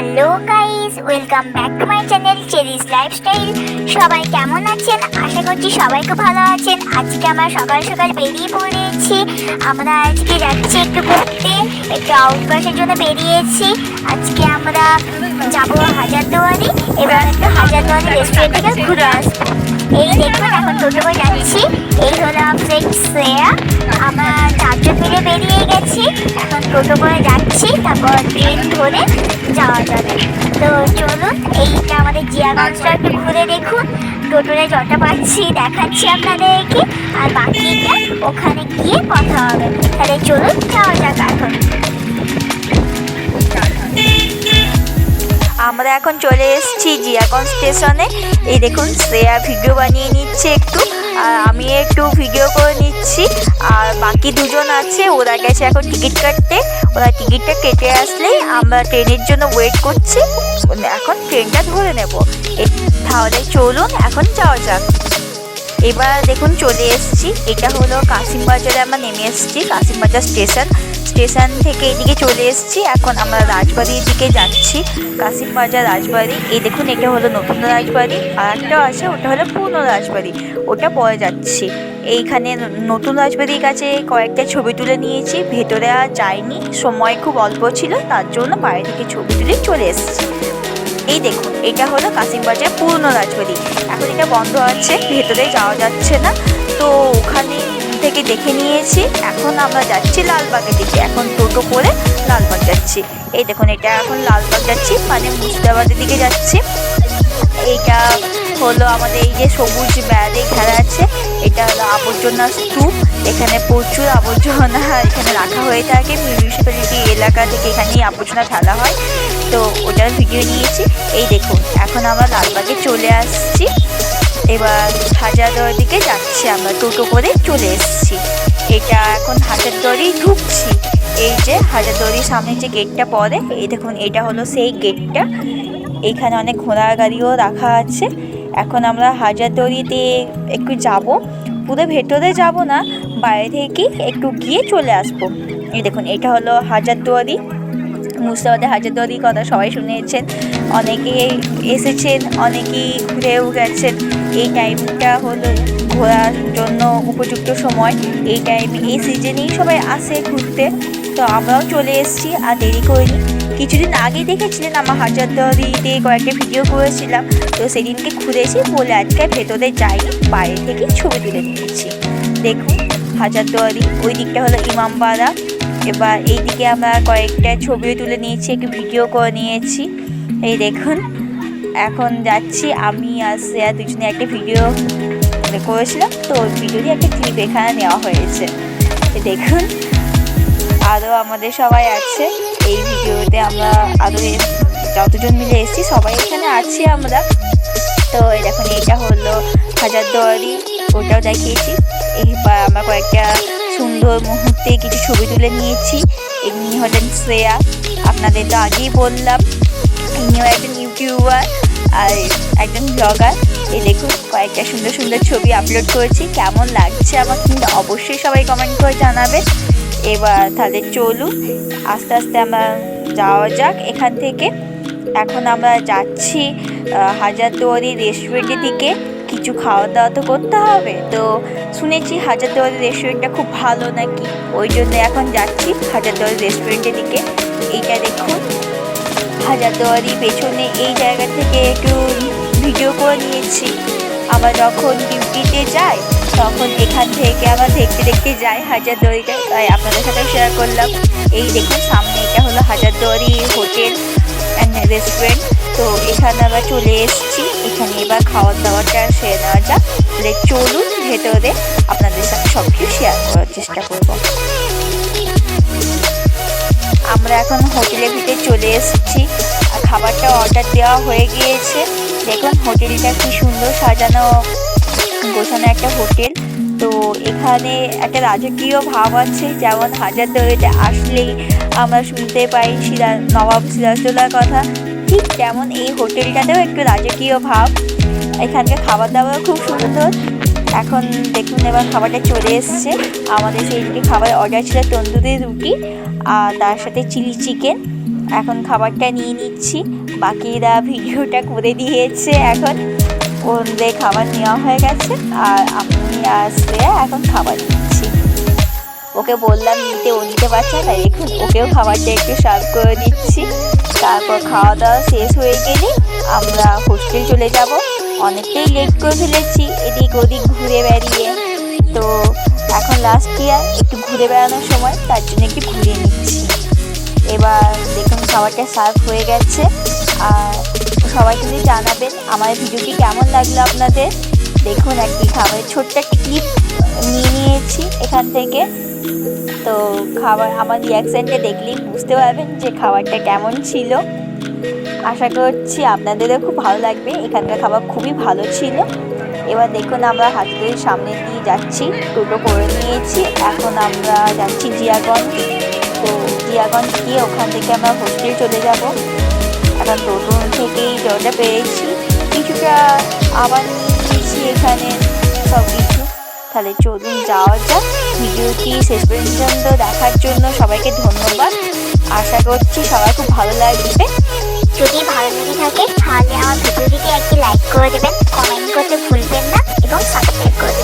Hello guys, welcome back to my channel Cherry's lifestyle. সবাই কেমন আছেন? আশা করছি সবাই খুব ভালো আছেন। আজকে আমরা সকাল সকাল বেরিয়ে পড়েছি। আমরা আজকে যাচ্ছি একটু ঘুরতে। একটু আউটবাসের জন্য বেরিয়েছি। আজকে আমরা যাব হাজারদুয়ারি এবার একটু হাজারদুয়ারি রেস্টুরেন্ট থেকে ঘুরে আসব। এই দেখুন এখন টোটো করে যাচ্ছি। এই হলো ফ্রেন্ড শ্রেয়া আমরা চারজন মিলে বেরিয়ে গেছি। এখন টোটো করে যাচ্ছি, তারপর ট্রেন ধরে যাওয়া যাবে। তো চলুন, এইটা আমাদের জিয়াগঞ্জটা একটু ঘুরে দেখুন। টোটোরে যটা পাচ্ছি, দেখাচ্ছি আপনাদেরকে। আর বাকিটা ওখানে গিয়ে কথা হবে। তাহলে চলুন, যাওয়া যাক এখন। আমরা এখন চলে এসেছি জিয়াগঞ্জ স্টেশনে। এই দেখুন, শ্রেয়া ভিডিও বানিয়ে নিচ্ছে একটু। আর আমি একটু ভিডিও করে নিচ্ছি। আর বাকি দুজন আছে, ওরা গেছে এখন টিকিট কাটতে। ওরা টিকিটটা কেটে আসলেই আমরা ট্রেনের জন্য ওয়েট করছি। এখন ট্রেনটা ধরে নেব। তাহলে চলুন এখন যাওয়া যাক। এবার দেখুন, চলে এসেছি। এটা হলো কাশিমবাজারে আমরা নেমে এসেছি, কাশিমবাজার স্টেশন। স্টেশন থেকে এদিকে চলে এসেছি। এখন আমরা রাজবাড়ির দিকে যাচ্ছি। কাশিমবাজার রাজবাড়ি। এই দেখুন, এটা হলো নতুন রাজবাড়ি। আর একটা আছে, ওটা হলো পুরনো রাজবাড়ি। ওটা পরে যাচ্ছি। এইখানে নতুন রাজবাড়ির কাছে কয়েকটা ছবি তুলে নিয়েছি। ভেতরে আর যাইনি। সময় খুব অল্প ছিল, তার জন্য বাইরে থেকে ছবি তুলে চলে এসেছি। এই দেখুন, এটা হলো কাশিমবাজার পুরনো রাজবাড়ি। এখন এটা বন্ধ আছে, ভেতরে যাওয়া যাচ্ছে না। তো ওখানে থেকে দেখে নিয়েছি। এখন আমরা যাচ্ছি লালবাগের দিকে। এখন টোটো করে লালবাগ যাচ্ছি। এই দেখুন, এটা এখন লালবাগ যাচ্ছি মানে মুর্শিদাবাদের দিকে যাচ্ছি। এইটা হলো আমাদের এই যে সবুজ ব্যারে ঘেরা আছে। এটা হলো আবর্জনা স্তূপ। এখানে প্রচুর আবর্জনা এখানে রাখা হয়ে থাকে। মিউনিসিপ্যালিটি এলাকা থেকে এখানেই আবর্জনা ফেলা হয়। তো ওটার ভিডিও নিয়েছি। এই দেখুন, এখন আমরা লালবাগে চলে আসছি। এবার হাজারদুয়ার দিকে যাচ্ছি আমরা, টোটো করে চলে এসেছি। এটা এখন হাজারদুয়ারি ঢুকছি। এই যে হাজারদুয়ারির সামনে যে গেটটা পড়ে, এই দেখুন, এটা হলো সেই গেটটা। এখানে অনেক ঘোড়ার গাড়িও রাখা আছে। এখন আমরা হাজারদুয়ারিতে একটু যাব। পুরো ভেতরে যাব না, বাইরে থেকে একটু গিয়ে চলে আসব। এই দেখুন, এটা হলো হাজারদুয়ারি মুর্শিদাবাদের হাজারদুয়ারির কথা সবাই শুনেছেন অনেকে এসেছেন, অনেকেই ঘুরেও গেছেন। এই টাইমটা হলো ঘোরার জন্য উপযুক্ত সময়। এই টাইমে এই সিজনেই সবাই আসে ঘুরতে। তো আমরাও চলে এসেছি আর দেরি করিনি। কিছুদিন আগে দেখেছিলেন আমার হাজারদুয়ারিতে কয়েকটা ভিডিও করেছিলাম। তো সেদিনকে ঘুরেছি বলে আজকে ভেতরে যাইনি, বাইরে থেকে ছবি তুলে নিয়েছি। দেখুন। হাজারদুয়ারি, ওই দিকটা হলো ইমামবাড়া। এবার এই দিকে আমরা কয়েকটা ছবিও তুলে নিয়েছি, একটু ভিডিও করে নিয়েছি। এই দেখুন, এখন যাচ্ছি আমি আর শ্রেয়া দুজনে একটা ভিডিও করেছিলাম, তো ওই ভিডিওরই একটা ক্লিপ এখানে নেওয়া হয়েছে। দেখুন আরও আমাদের সবাই আছে। এই ভিডিওতে আমরা আরও যতজন মিলে এসেছি, সবাই এখানে আছি আমরা। তো এই দেখুন এটা হলো হাজারদুয়ারি। ওটাও দেখিয়েছি। এইবার আমরা কয়েকটা সুন্দর মুহূর্তে কিছু ছবি তুলে নিয়েছি। ইনি হলেন শ্রেয়া। আপনাদের তো আগেই বললাম ইনিও একজন ইউটিউবার আর একজন ব্লগার এই দেখুন, কয়েকটা সুন্দর সুন্দর ছবি আপলোড করেছি। কেমন লাগছে আমার কিন্তু অবশ্যই সবাই কমেন্ট করে জানাবেন। এবার তাহলে চলুন, আস্তে আস্তে আমরা যাওয়া যাক এখান থেকে। এখন আমরা যাচ্ছি হাজারদুয়ারি রেস্টুরেন্টের দিকে। কিছু খাওয়া দাওয়া তো করতে হবে। তো শুনেছি হাজারদুয়ারি রেস্টুরেন্টটা খুব ভালো নাকি? ওই জন্য এখন যাচ্ছি হাজারদুয়ারি রেস্টুরেন্টের দিকে। এইটা দেখুন। হাজারদুয়ারি পেছনে এই জায়গা থেকে একটু ভিডিও করে নিয়েছি। আবার যখন ডিউটিতে যাই, তখন এখান থেকে আবার দেখতে দেখতে যাই হাজারদুয়ারিটা। তাই আপনাদের সাথে শেয়ার করলাম। এই দেখুন, সামনে এটা হলো হাজারদুয়ারি হোটেল অ্যান্ড রেস্টুরেন্ট তো এখানে আবার চলে এসেছি। এখানে এবার খাওয়ার দাওয়াটা সেরে নেওয়া যাক। তাহলে চলুন ভেতরে আপনাদের সাথে সব কিছু শেয়ার করার চেষ্টা করব। আমরা এখন হোটেলের ভিতরে চলে এসেছি। খাবারটা অর্ডার দেওয়া হয়ে গিয়েছে। দেখুন হোটেলটা কি সুন্দর সাজানো। গোছানো একটা হোটেল তো এখানে একটা রাজকীয় ভাব আছে। যেমন হাজারদুয়ারিতে আসলেই আমরা শুনতে পাই সিরাজ নবাব সিরাজদৌল্লার কথা। ঠিক তেমন এই হোটেলটাতেও একটু রাজকীয় ভাব। এখানকার খাবার দাবার খুব সুন্দর। এখন দেখুন এবার খাবারটা চলে এসছে। আমাদের সেই দিকে খাবার অর্ডার ছিল তন্দুরি রুটি আর তার সাথে চিলি চিকেন। এখন খাবারটা নিয়ে নিচ্ছি। বাকিরা ভিডিওটা করে দিয়েছে এখন। ওদের খাবার নেওয়া হয়ে গেছে আর আমি শ্রেয়া এখন খাবার নিচ্ছি। ওকে বললাম নিতে ও নিতে পারছে না। এখন ওকেও খাবারটা একটু সার্ভ করে দিচ্ছি। তারপর খাওয়া দাওয়া শেষ হয়ে গেলে আমরা হোস্টেল চলে যাব। অনেকটাই লেট করে ফেলেছি, এদিক ওদিক ঘুরে বেড়িয়ে। তো এখন লাস্ট ইয়ার একটু ঘুরে বেড়ানোর সময়, তার জন্য একটু ঘুরে নিচ্ছি। এবার দেখুন খাবারটা সার্ভ হয়ে গেছে। আর সবাই কিন্তু জানাবেন আমার ভিডিওটি কেমন লাগল আপনাদের। দেখুন একটি খাবারের ছোট্ট একটি ক্লিপ নিয়ে নিয়েছি এখান থেকে। তো খাবার আমার রিয়াকশানটা দেখলেই বুঝতে পারবেন যে খাবারটা কেমন ছিল। আশা করছি আপনাদেরও খুব ভালো লাগবে। এখানকার খাবার খুবই ভালো ছিল। এবার দেখুন আমরা হাতিগড়ির সামনে দিয়ে যাচ্ছি। টোটো করে নিয়েছি। এখন আমরা যাচ্ছি জিয়াগঞ্জ। তো জিয়াগঞ্জ গিয়ে ওখান থেকে আমরা হোস্টেল চলে যাব। এখন টোটো থেকেই জলটা পেয়েছি। কিছুটা আবার নিয়েছি এখানে সব কিছু তাহলে চলুন যাওয়া যাক। ভিডিওটি শেষ পর্যন্ত দেখার জন্য সবাইকে ধন্যবাদ। আশা করছি সবাই খুব ভালো লাগবে। যদি ভালো লেগে থাকে, তাহলে আমার ভিডিওটিকে একটি লাইক করে দেবেন কমেন্ট করতে ভুলবেন না, এবং সাবস্ক্রাইব করে